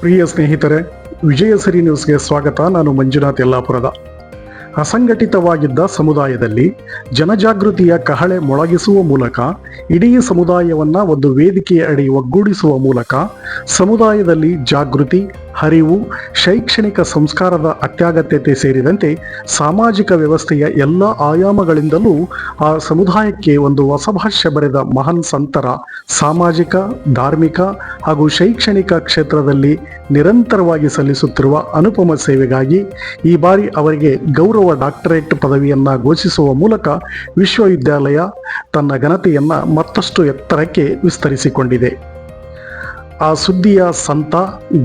ಪ್ರಿಯ ಸ್ನೇಹಿತರೆ ವಿಜಯಸರಿ ನ್ಯೂಸ್ಗೆ ಸ್ವಾಗತ. ನಾನು ಮಂಜುನಾಥ್ ಯಲ್ಲಾಪುರದ. ಅಸಂಘಟಿತವಾಗಿದ್ದ ಸಮುದಾಯದಲ್ಲಿ ಜನಜಾಗೃತಿಯ ಕಹಳೆ ಮೊಳಗಿಸುವ ಮೂಲಕ, ಇಡೀ ಸಮುದಾಯವನ್ನ ಒಂದು ವೇದಿಕೆಯ ಅಡಿ ಒಗ್ಗೂಡಿಸುವ ಮೂಲಕ ಸಮುದಾಯದಲ್ಲಿ ಜಾಗೃತಿ, ಹರಿವು, ಶೈಕ್ಷಣಿಕ ಸಂಸ್ಕಾರದ ಅತ್ಯಗತ್ಯತೆ ಸೇರಿದಂತೆ ಸಾಮಾಜಿಕ ವ್ಯವಸ್ಥೆಯ ಎಲ್ಲ ಆಯಾಮಗಳಿಂದಲೂ ಆ ಸಮುದಾಯಕ್ಕೆ ಒಂದು ಹೊಸ ಬರೆದ ಮಹಾನ್ ಸಂತರ, ಸಾಮಾಜಿಕ, ಧಾರ್ಮಿಕ ಹಾಗೂ ಶೈಕ್ಷಣಿಕ ಕ್ಷೇತ್ರದಲ್ಲಿ ನಿರಂತರವಾಗಿ ಸಲ್ಲಿಸುತ್ತಿರುವ ಅನುಪಮ ಸೇವೆಗಾಗಿ ಈ ಬಾರಿ ಅವರಿಗೆ ಗೌರವ ಡಾಕ್ಟರೇಟ್ ಪದವಿಯನ್ನು ಘೋಷಿಸುವ ಮೂಲಕ ವಿಶ್ವವಿದ್ಯಾಲಯ ತನ್ನ ಘನತೆಯನ್ನು ಮತ್ತಷ್ಟು ಎತ್ತರಕ್ಕೆ ವಿಸ್ತರಿಸಿಕೊಂಡಿದೆ. ಆ ಸುದ್ದಿಯ ಸಂತ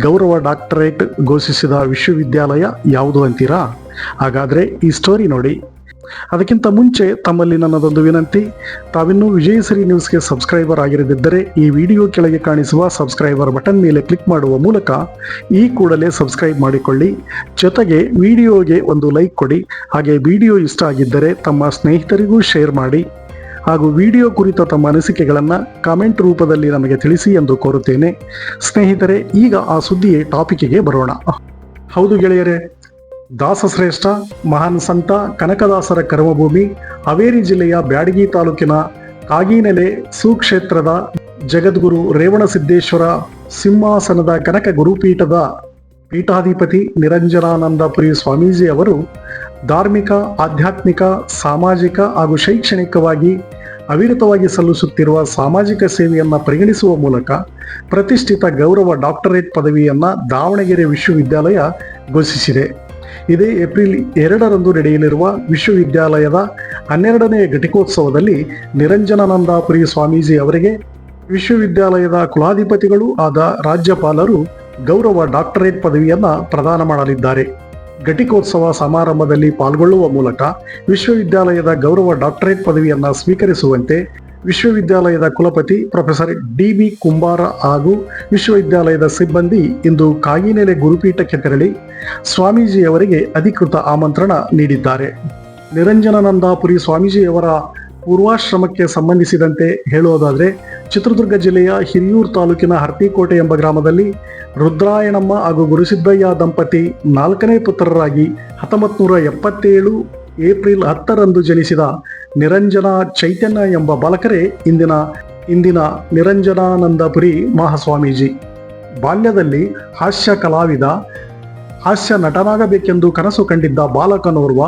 ಗೌರವ ಡಾಕ್ಟರೇಟ್ ಘೋಷಿಸಿದ ವಿಶ್ವವಿದ್ಯಾಲಯ ಯಾವುದು ಅಂತೀರಾ? ಹಾಗಾದರೆ ಈ ಸ್ಟೋರಿ ನೋಡಿ. ಅದಕ್ಕಿಂತ ಮುಂಚೆ ತಮ್ಮಲ್ಲಿ ನನ್ನದೊಂದು ವಿನಂತಿ, ತಾವಿನ್ನೂ ವಿಜಯಶ್ರೀ ನ್ಯೂಸ್ಗೆ ಸಬ್ಸ್ಕ್ರೈಬರ್ ಆಗಿರದಿದ್ದರೆ ಈ ವಿಡಿಯೋ ಕೆಳಗೆ ಕಾಣಿಸುವ ಸಬ್ಸ್ಕ್ರೈಬರ್ ಬಟನ್ ಮೇಲೆ ಕ್ಲಿಕ್ ಮಾಡುವ ಮೂಲಕ ಈ ಕೂಡಲೇ ಸಬ್ಸ್ಕ್ರೈಬ್ ಮಾಡಿಕೊಳ್ಳಿ. ಜೊತೆಗೆ ವಿಡಿಯೋಗೆ ಒಂದು ಲೈಕ್ ಕೊಡಿ. ಹಾಗೆ ವಿಡಿಯೋ ಇಷ್ಟ ಆಗಿದ್ದರೆ ತಮ್ಮ ಸ್ನೇಹಿತರಿಗೂ ಶೇರ್ ಮಾಡಿ. ಹಾಗೂ ವಿಡಿಯೋ ಕುರಿತ ತಮ್ಮ ಅನಿಸಿಕೆಗಳನ್ನು ಕಾಮೆಂಟ್ ರೂಪದಲ್ಲಿ ನಮಗೆ ತಿಳಿಸಿ ಎಂದು ಕೋರುತ್ತೇನೆ. ಸ್ನೇಹಿತರೆ, ಈಗ ಆ ಸುದ್ದಿಯೇ ಟಾಪಿಕ್ಗೆ ಬರೋಣ. ಹೌದು ಗೆಳೆಯರೇ ದಾಸಶ್ರೇಷ್ಠ, ಮಹಾನ್ ಸಂತ, ಕನಕದಾಸರ ಕರ್ಮಭೂಮಿ, ಹಾವೇರಿ ಜಿಲ್ಲೆಯ ಬ್ಯಾಡಗಿ ತಾಲೂಕಿನ ಕಾಗಿನೆಲೆ ಸುಕ್ಷೇತ್ರದ ಜಗದ್ಗುರು ರೇವಣಸಿದ್ದೇಶ್ವರ ಸಿಂಹಾಸನದ ಕನಕ ಗುರುಪೀಠದ ಪೀಠಾಧಿಪತಿ ನಿರಂಜನಾನಂದಪುರಿ ಸ್ವಾಮೀಜಿ ಅವರು ಧಾರ್ಮಿಕ, ಆಧ್ಯಾತ್ಮಿಕ, ಸಾಮಾಜಿಕ ಹಾಗೂ ಶೈಕ್ಷಣಿಕವಾಗಿ ಅವಿರತವಾಗಿ ಸಲ್ಲಿಸುತ್ತಿರುವ ಸಾಮಾಜಿಕ ಸೇವೆಯನ್ನು ಪರಿಗಣಿಸುವ ಮೂಲಕ ಪ್ರತಿಷ್ಠಿತ ಗೌರವ ಡಾಕ್ಟರೇಟ್ ಪದವಿಯನ್ನು ದಾವಣಗೆರೆ ವಿಶ್ವವಿದ್ಯಾಲಯ ಘೋಷಿಸಿದೆ. ಇದೇ ಏಪ್ರಿಲ್ ಎರಡರಂದು ನಡೆಯಲಿರುವ ವಿಶ್ವವಿದ್ಯಾಲಯದ ಹನ್ನೆರಡನೇ ಘಟಿಕೋತ್ಸವದಲ್ಲಿ ನಿರಂಜನಾನಂದಾಪುರಿ ಸ್ವಾಮೀಜಿ ಅವರಿಗೆ ವಿಶ್ವವಿದ್ಯಾಲಯದ ಕುಲಾಧಿಪತಿಗಳು ಆದ ರಾಜ್ಯಪಾಲರು ಗೌರವ ಡಾಕ್ಟರೇಟ್ ಪದವಿಯನ್ನು ಪ್ರದಾನ ಮಾಡಲಿದ್ದಾರೆ. ಘಟಿಕೋತ್ಸವ ಸಮಾರಂಭದಲ್ಲಿ ಪಾಲ್ಗೊಳ್ಳುವ ಮೂಲಕ ವಿಶ್ವವಿದ್ಯಾಲಯದ ಗೌರವ ಡಾಕ್ಟರೇಟ್ ಪದವಿಯನ್ನು ಸ್ವೀಕರಿಸುವಂತೆ ವಿಶ್ವವಿದ್ಯಾಲಯದ ಕುಲಪತಿ ಪ್ರೊಫೆಸರ್ ಡಿ ಬಿ ಕುಂಬಾರ ಹಾಗೂ ವಿಶ್ವವಿದ್ಯಾಲಯದ ಸಿಬ್ಬಂದಿ ಇಂದು ಕಾಗಿನೆಲೆ ಗುರುಪೀಠಕ್ಕೆ ತೆರಳಿ ಸ್ವಾಮೀಜಿಯವರಿಗೆ ಅಧಿಕೃತ ಆಮಂತ್ರಣ ನೀಡಿದ್ದಾರೆ. ನಿರಂಜನಾನಂದಾಪುರಿ ಸ್ವಾಮೀಜಿಯವರ ಪೂರ್ವಾಶ್ರಮಕ್ಕೆ ಸಂಬಂಧಿಸಿದಂತೆ ಹೇಳುವುದಾದರೆ, ಚಿತ್ರದುರ್ಗ ಜಿಲ್ಲೆಯ ಹಿರಿಯೂರು ತಾಲೂಕಿನ ಹರ್ತಿಕೋಟೆ ಎಂಬ ಗ್ರಾಮದಲ್ಲಿ ರುದ್ರಾಯಣಮ್ಮ ಹಾಗೂ ಗುರುಸಿದ್ದಯ್ಯ ದಂಪತಿ ನಾಲ್ಕನೇ ಪುತ್ರರಾಗಿ ಹತ್ತೊಂಬತ್ತು ನೂರ ಎಪ್ಪತ್ತೇಳು ಏಪ್ರಿಲ್ ಹತ್ತರಂದು ಜನಿಸಿದ ನಿರಂಜನ ಚೈತನ್ಯ ಎಂಬ ಬಾಲಕರೇ ಇಂದಿನ ಇಂದಿನ ನಿರಂಜನಾನಂದಪುರಿ ಮಹಾಸ್ವಾಮೀಜಿ. ಬಾಲ್ಯದಲ್ಲಿ ಹಾಸ್ಯ ಕಲಾವಿದ, ಹಾಸ್ಯ ನಟನಾಗಬೇಕೆಂದು ಕನಸು ಕಂಡಿದ್ದ ಬಾಲಕನೋರ್ವ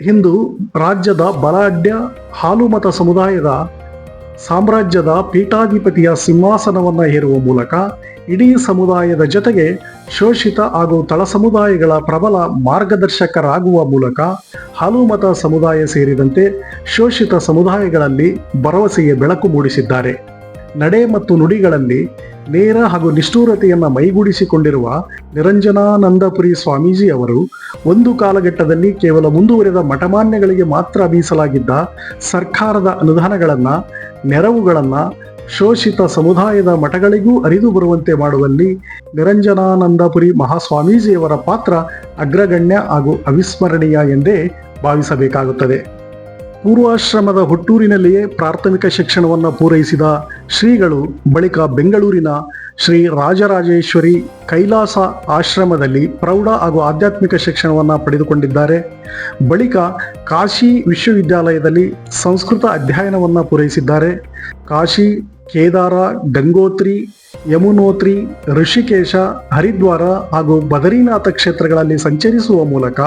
ಇಂದು ರಾಜ್ಯದ ಬಲಾಢ್ಯ ಹಾಲುಮತ ಸಮುದಾಯದ ಸಾಮ್ರಾಜ್ಯದ ಪೀಠಾಧಿಪತಿಯ ಸಿಂಹಾಸನವನ್ನು ಹೇರುವ ಮೂಲಕ ಇಡೀ ಸಮುದಾಯದ ಜೊತೆಗೆ ಶೋಷಿತ ಹಾಗೂ ತಳ ಸಮುದಾಯಗಳ ಪ್ರಬಲ ಮಾರ್ಗದರ್ಶಕರಾಗುವ ಮೂಲಕ ಹಾಲುಮತ ಸಮುದಾಯ ಸೇರಿದಂತೆ ಶೋಷಿತ ಸಮುದಾಯಗಳಲ್ಲಿ ಭರವಸೆಗೆ ಬೆಳಕು ಮೂಡಿಸಿದ್ದಾರೆ. ನಡೆ ಮತ್ತು ನುಡಿಗಳಲ್ಲಿ ನೇರ ಹಾಗೂ ನಿಷ್ಠೂರತೆಯನ್ನು ಮೈಗೂಡಿಸಿಕೊಂಡಿರುವ ನಿರಂಜನಾನಂದಪುರಿ ಸ್ವಾಮೀಜಿ ಅವರು ಒಂದು ಕಾಲಘಟ್ಟದಲ್ಲಿ ಕೇವಲ ಮುಂದುವರೆದ ಮಠಮಾನ್ಯಗಳಿಗೆ ಮಾತ್ರ ಮೀಸಲಾಗಿದ್ದ ಸರ್ಕಾರದ ಅನುದಾನಗಳನ್ನ ನೆರವುಗಳನ್ನ ಶೋಷಿತ ಸಮುದಾಯದ ಮಠಗಳಿಗೂ ಅರಿದು ಬರುವಂತೆ ಮಾಡುವಲ್ಲಿ ನಿರಂಜನಾನಂದಪುರಿ ಮಹಾಸ್ವಾಮೀಜಿಯವರ ಪಾತ್ರ ಅಗ್ರಗಣ್ಯ ಹಾಗೂ ಅವಿಸ್ಮರಣೀಯ ಎಂದೇ ಭಾವಿಸಬೇಕಾಗುತ್ತದೆ. ಪೂರ್ವಾಶ್ರಮದ ಹುಟ್ಟೂರಿನಲ್ಲಿಯೇ ಪ್ರಾಥಮಿಕ ಶಿಕ್ಷಣವನ್ನು ಪೂರೈಸಿದ ಶ್ರೀಗಳು ಬಳಿಕ ಬೆಂಗಳೂರಿನ ಶ್ರೀ ರಾಜರಾಜೇಶ್ವರಿ ಕೈಲಾಸ ಆಶ್ರಮದಲ್ಲಿ ಪ್ರೌಢ ಹಾಗೂ ಆಧ್ಯಾತ್ಮಿಕ ಶಿಕ್ಷಣವನ್ನು ಪಡೆದುಕೊಂಡಿದ್ದಾರೆ. ಬಳಿಕ ಕಾಶಿ ವಿಶ್ವವಿದ್ಯಾಲಯದಲ್ಲಿ ಸಂಸ್ಕೃತ ಅಧ್ಯಯನವನ್ನು ಪೂರೈಸಿದ್ದಾರೆ. ಕಾಶಿ, ಕೇದಾರ, ಗಂಗೋತ್ರಿ, ಯಮುನೋತ್ರಿ, ಋಷಿಕೇಶ, ಹರಿದ್ವಾರ ಹಾಗೂ ಬದರಿನಾಥ ಕ್ಷೇತ್ರಗಳಲ್ಲಿ ಸಂಚರಿಸುವ ಮೂಲಕ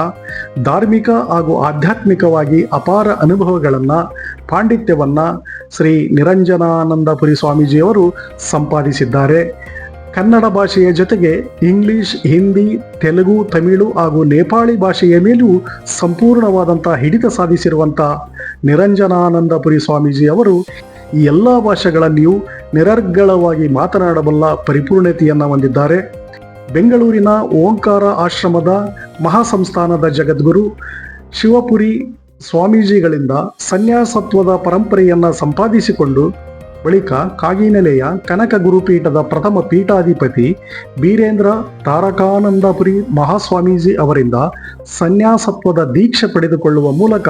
ಧಾರ್ಮಿಕ ಹಾಗೂ ಆಧ್ಯಾತ್ಮಿಕವಾಗಿ ಅಪಾರ ಅನುಭವಗಳನ್ನು, ಪಾಂಡಿತ್ಯವನ್ನ ಶ್ರೀ ನಿರಂಜನಾನಂದಪುರಿ ಸ್ವಾಮೀಜಿಯವರು ಸಂಪಾದಿಸಿದ್ದಾರೆ. ಕನ್ನಡ ಭಾಷೆಯ ಜೊತೆಗೆ ಇಂಗ್ಲಿಷ್, ಹಿಂದಿ, ತೆಲುಗು, ತಮಿಳು ಹಾಗೂ ನೇಪಾಳಿ ಭಾಷೆಯ ಮೇಲೂ ಸಂಪೂರ್ಣವಾದಂಥ ಹಿಡಿತ ಸಾಧಿಸಿರುವಂಥ ನಿರಂಜನಾನಂದಪುರಿ ಸ್ವಾಮೀಜಿ ಅವರು ಈ ಎಲ್ಲ ಭಾಷೆಗಳಲ್ಲಿಯೂ ನಿರರ್ಗಳವಾಗಿ ಮಾತನಾಡಬಲ್ಲ ಪರಿಪೂರ್ಣತೆಯನ್ನು ಹೊಂದಿದ್ದಾರೆ. ಬೆಂಗಳೂರಿನ ಓಂಕಾರ ಆಶ್ರಮದ ಮಹಾಸಂಸ್ಥಾನದ ಜಗದ್ಗುರು ಶಿವಪುರಿ ಸ್ವಾಮೀಜಿಗಳಿಂದ ಸನ್ಯಾಸತ್ವದ ಪರಂಪರೆಯನ್ನು ಸಂಪಾದಿಸಿಕೊಂಡು ಬಳಿಕ ಕಾಗಿನೆಲೆಯ ಕನಕ ಗುರುಪೀಠದ ಪ್ರಥಮ ಪೀಠಾಧಿಪತಿ ಬೀರೇಂದ್ರ ತಾರಕಾನಂದಪುರಿ ಮಹಾಸ್ವಾಮೀಜಿ ಅವರಿಂದ ಸನ್ಯಾಸತ್ವದ ದೀಕ್ಷೆ ಪಡೆದುಕೊಳ್ಳುವ ಮೂಲಕ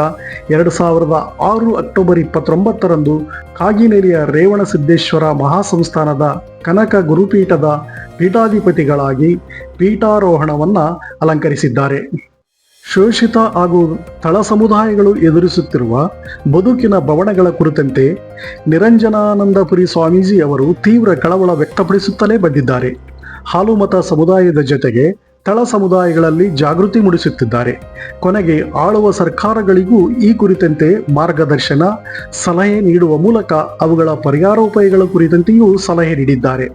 ಎರಡು ಸಾವಿರದ ಆರು ಅಕ್ಟೋಬರ್ ಇಪ್ಪತ್ತೊಂಬತ್ತರಂದು ಕಾಗಿನೆಲೆಯ ರೇವಣಸಿದ್ದೇಶ್ವರ ಮಹಾಸಂಸ್ಥಾನದ ಕನಕ ಗುರುಪೀಠದ ಪೀಠಾಧಿಪತಿಗಳಾಗಿ ಪೀಠಾರೋಹಣವನ್ನು ಅಲಂಕರಿಸಿದ್ದಾರೆ. ಶೋಷಿತ ಹಾಗೂ ತಳ ಸಮುದಾಯಗಳು ಎದುರಿಸುತ್ತಿರುವ ಬದುಕಿನ ಬವಣೆಗಳ ಕುರಿತಂತೆ ನಿರಂಜನಾನಂದಪುರಿ ಸ್ವಾಮೀಜಿ ಅವರು ತೀವ್ರ ಕಳವಳ ವ್ಯಕ್ತಪಡಿಸುತ್ತಲೇ ಬಂದಿದ್ದಾರೆ. ಹಾಲುಮತ ಸಮುದಾಯದ ಜೊತೆಗೆ ತಳ ಸಮುದಾಯಗಳಲ್ಲಿ ಜಾಗೃತಿ ಮೂಡಿಸುತ್ತಿದ್ದಾರೆ. ಕೊನೆಗೆ ಆಳುವ ಸರ್ಕಾರಗಳಿಗೂ ಈ ಕುರಿತಂತೆ ಮಾರ್ಗದರ್ಶನ, ಸಲಹೆ ನೀಡುವ ಮೂಲಕ ಅವುಗಳ ಪರಿಹಾರೋಪಾಯಗಳ ಕುರಿತಂತೆಯೂ ಸಲಹೆ ನೀಡಿದ್ದಾರೆ.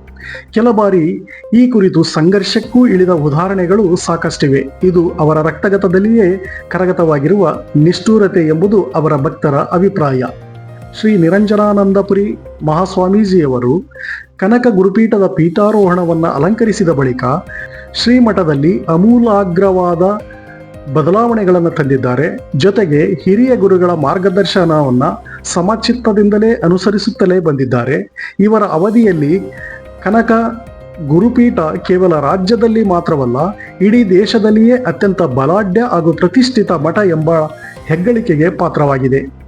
ಕೆಲ ಬಾರಿ ಈ ಕುರಿತು ಸಂಘರ್ಷಕ್ಕೂ ಇಳಿದ ಉದಾಹರಣೆಗಳು ಸಾಕಷ್ಟಿವೆ. ಇದು ಅವರ ರಕ್ತಗತದಲ್ಲಿಯೇ ಕರಗತವಾಗಿರುವ ನಿಷ್ಠೂರತೆ ಎಂಬುದು ಅವರ ಭಕ್ತರ ಅಭಿಪ್ರಾಯ. ಶ್ರೀ ನಿರಂಜನಾನಂದಪುರಿ ಮಹಾಸ್ವಾಮೀಜಿಯವರು ಕನಕ ಗುರುಪೀಠದ ಪೀಠಾರೋಹಣವನ್ನು ಅಲಂಕರಿಸಿದ ಬಳಿಕ ಶ್ರೀಮಠದಲ್ಲಿ ಅಮೂಲಾಗ್ರವಾದ ಬದಲಾವಣೆಗಳನ್ನು ತಂದಿದ್ದಾರೆ. ಜೊತೆಗೆ ಹಿರಿಯ ಗುರುಗಳ ಮಾರ್ಗದರ್ಶನವನ್ನು ಸಮಚಿತ್ತದಿಂದಲೇ ಅನುಸರಿಸುತ್ತಲೇ ಬಂದಿದ್ದಾರೆ. ಇವರ ಅವಧಿಯಲ್ಲಿ ಕನಕ ಗುರುಪೀಠ ಕೇವಲ ರಾಜ್ಯದಲ್ಲಿ ಮಾತ್ರವಲ್ಲ, ಇಡೀ ದೇಶದಲ್ಲಿಯೇ ಅತ್ಯಂತ ಬಲಾಢ್ಯ ಹಾಗೂ ಪ್ರತಿಷ್ಠಿತ ಮಠ ಎಂಬ ಹೆಗ್ಗಳಿಕೆಗೆ ಪಾತ್ರವಾಗಿದೆ.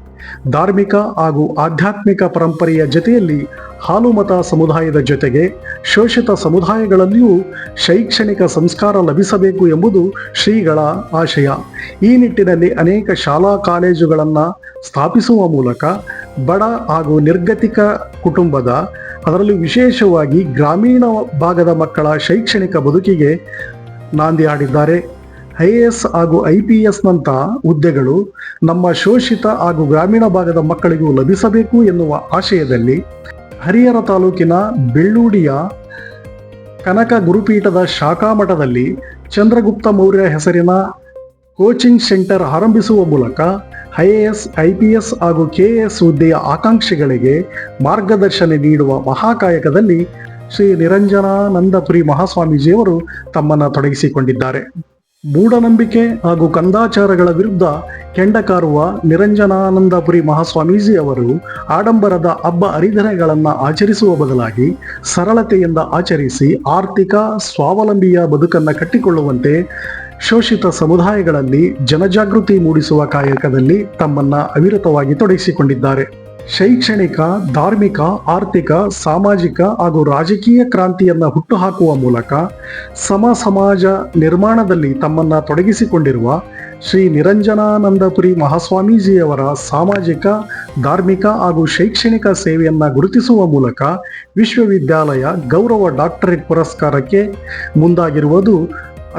ಧಾರ್ಮಿಕ ಹಾಗೂ ಆಧ್ಯಾತ್ಮಿಕ ಪರಂಪರೆಯ ಜೊತೆಯಲ್ಲಿ ಹಾಲುಮತ ಸಮುದಾಯದ ಜೊತೆಗೆ ಶೋಷಿತ ಸಮುದಾಯಗಳಲ್ಲಿಯೂ ಶೈಕ್ಷಣಿಕ ಸಂಸ್ಕಾರ ಲಭಿಸಬೇಕು ಎಂಬುದು ಶ್ರೀಗಳ ಆಶಯ. ಈ ನಿಟ್ಟಿನಲ್ಲಿ ಅನೇಕ ಶಾಲಾ ಕಾಲೇಜುಗಳನ್ನು ಸ್ಥಾಪಿಸುವ ಮೂಲಕ ಬಡ ಹಾಗೂ ನಿರ್ಗತಿಕ ಕುಟುಂಬದ, ಅದರಲ್ಲೂ ವಿಶೇಷವಾಗಿ ಗ್ರಾಮೀಣ ಭಾಗದ ಮಕ್ಕಳ ಶೈಕ್ಷಣಿಕ ಬದುಕಿಗೆ ನಾಂದಿ ಹಾಡಿದ್ದಾರೆ. ಐ ಎ ಎಸ್ ಹಾಗೂ ಐ ಪಿ ಹುದ್ದೆಗಳು ನಮ್ಮ ಶೋಷಿತ ಹಾಗೂ ಗ್ರಾಮೀಣ ಭಾಗದ ಮಕ್ಕಳಿಗೂ ಲಭಿಸಬೇಕು ಎನ್ನುವ ಆಶಯದಲ್ಲಿ ಹರಿಹರ ತಾಲೂಕಿನ ಬೆಳ್ಳೂಡಿಯ ಕನಕ ಗುರುಪೀಠದ ಶಾಖಾ ಮಠದಲ್ಲಿ ಚಂದ್ರಗುಪ್ತ ಮೌರ್ಯ ಹೆಸರಿನ ಕೋಚಿಂಗ್ ಸೆಂಟರ್ ಆರಂಭಿಸುವ ಮೂಲಕ I A S, I P S ಹಾಗೂ ಕೆ ಎಸ್ ಹುದ್ದೆಯ ಆಕಾಂಕ್ಷಿಗಳಿಗೆ ಮಾರ್ಗದರ್ಶನ ನೀಡುವ ಮಹಾಕಾಯಕದಲ್ಲಿ ಶ್ರೀ ನಿರಂಜನಾನಂದಪುರಿ ಮಹಾಸ್ವಾಮೀಜಿಯವರು ತಮ್ಮನ್ನು ತೊಡಗಿಸಿಕೊಂಡಿದ್ದಾರೆ. ಮೂಢನಂಬಿಕೆ ಹಾಗೂ ಕಂದಾಚಾರಗಳ ವಿರುದ್ಧ ಕೆಂಡಕಾರುವ ನಿರಂಜನಾನಂದಪುರಿ ಮಹಾಸ್ವಾಮೀಜಿ ಅವರು ಆಡಂಬರದ ಹಬ್ಬ ಹರಿದಿನಗಳನ್ನು ಆಚರಿಸುವ ಬದಲಾಗಿ ಸರಳತೆಯಿಂದ ಆಚರಿಸಿ ಆರ್ಥಿಕ ಸ್ವಾವಲಂಬಿಯ ಬದುಕನ್ನು ಕಟ್ಟಿಕೊಳ್ಳುವಂತೆ ಶೋಷಿತ ಸಮುದಾಯಗಳಲ್ಲಿ ಜನಜಾಗೃತಿ ಮೂಡಿಸುವ ಕಾಯಕದಲ್ಲಿ ತಮ್ಮನ್ನು ಅವಿರತವಾಗಿ ತೊಡಗಿಸಿಕೊಂಡಿದ್ದಾರೆ. ಶೈಕ್ಷಣಿಕ, ಧಾರ್ಮಿಕ, ಆರ್ಥಿಕ, ಸಾಮಾಜಿಕ ಹಾಗೂ ರಾಜಕೀಯ ಕ್ರಾಂತಿಯನ್ನು ಹುಟ್ಟುಹಾಕುವ ಮೂಲಕ ಸಮ ಸಮಾಜ ನಿರ್ಮಾಣದಲ್ಲಿ ತಮ್ಮನ್ನು ತೊಡಗಿಸಿಕೊಂಡಿರುವ ಶ್ರೀ ನಿರಂಜನಾನಂದಪುರಿ ಮಹಾಸ್ವಾಮೀಜಿಯವರ ಸಾಮಾಜಿಕ, ಧಾರ್ಮಿಕ ಹಾಗೂ ಶೈಕ್ಷಣಿಕ ಸೇವೆಯನ್ನು ಗುರುತಿಸುವ ಮೂಲಕ ವಿಶ್ವವಿದ್ಯಾಲಯ ಗೌರವ ಡಾಕ್ಟರೇಟ್ ಪುರಸ್ಕಾರಕ್ಕೆ ಮುಂದಾಗಿರುವುದು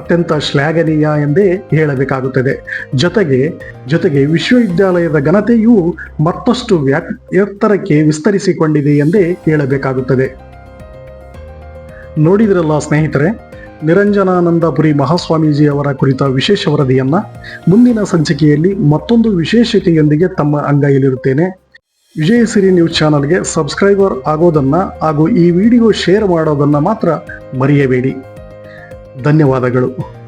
ಅತ್ಯಂತ ಶ್ಲಾಘನೀಯ ಎಂದೇ ಹೇಳಬೇಕಾಗುತ್ತದೆ. ಜೊತೆಗೆ ಜೊತೆಗೆ ವಿಶ್ವವಿದ್ಯಾಲಯದ ಘನತೆಯು ಮತ್ತಷ್ಟು ವ್ಯಾ ಎತ್ತರಕ್ಕೆ ವಿಸ್ತರಿಸಿಕೊಂಡಿದೆ ಎಂದೇ ಹೇಳಬೇಕಾಗುತ್ತದೆ. ನೋಡಿದ್ರಲ್ಲ ಸ್ನೇಹಿತರೆ, ನಿರಂಜನಾನಂದಪುರಿ ಮಹಾಸ್ವಾಮೀಜಿ ಅವರ ಕುರಿತ ವಿಶೇಷ ವರದಿಯನ್ನು? ಮುಂದಿನ ಸಂಚಿಕೆಯಲ್ಲಿ ಮತ್ತೊಂದು ವಿಶೇಷತೆಯೊಂದಿಗೆ ತಮ್ಮ ಅಂಗೈಯಲ್ಲಿರುತ್ತೇನೆ. ವಿಜಯಸಿರಿ ನ್ಯೂಸ್ ಚಾನಲ್ಗೆ ಸಬ್ಸ್ಕ್ರೈಬರ್ ಆಗೋದನ್ನ ಹಾಗೂ ಈ ವಿಡಿಯೋ ಶೇರ್ ಮಾಡೋದನ್ನ ಮಾತ್ರ ಮರೆಯಬೇಡಿ. ಧನ್ಯವಾದಗಳು.